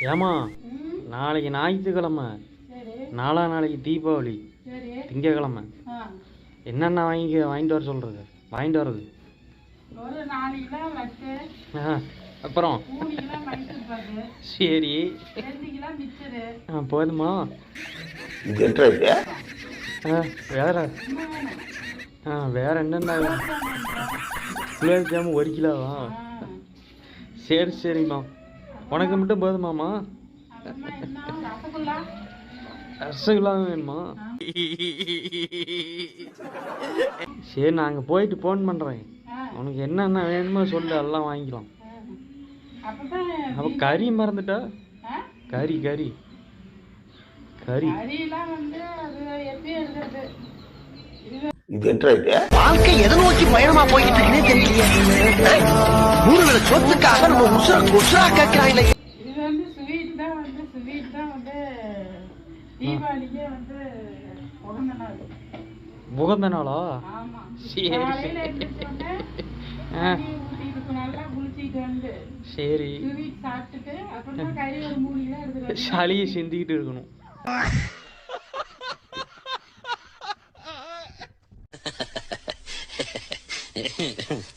ஏமா நாளைக்கு ஞாயிற்றுக்கிழமை சரி. நாளா நாளைக்கு தீபாவளி சரி. திங்கக்கிழமை. என்னென்ன வாங்கி வாங்கிட்டு வர சொல்கிறது வாங்கிட்டு வர்றது? ஒரு நாலு கிலோ லட்டு. ஆ அப்புறம்? சரி. போதுமா? வேற? ஆ வேற என்னென்ன? குலாப் ஜாமுன் ஒரு கிலோவா? சரி சரிம்மா. உனக்கு மட்டும் போதுமாம்மா அப்புறமா ரசகுல்லா ரசகுல்லாவும் வேணுமா? சரி நாங்கள் போயிட்டு ஃபோன் பண்ணுறேன் உனக்கு என்னென்ன வேணுமோ சொல்லு எல்லாம் வாங்கிக்கலாம். அப்போ கறி மறந்துட்டா? கறி கறி. கறி. இது வாழ்க்கை எதை நோக்கி பயணமா போய்கிட்டு இருக்குன்னே தெரியல வேளை சொத்துக்காக நம்ம உசுர உசுரா கேட்கிறாங்களே இது வந்து ஸ்வீட் தான் வந்து ஸ்வீட் தான் வந்து தீபாவளிக்கே வந்து உகந்த நாள். உகந்த நாளா? ஆமா. சரி, சரி. சளியை சிந்திக்கிட்டு இருக்கணும்.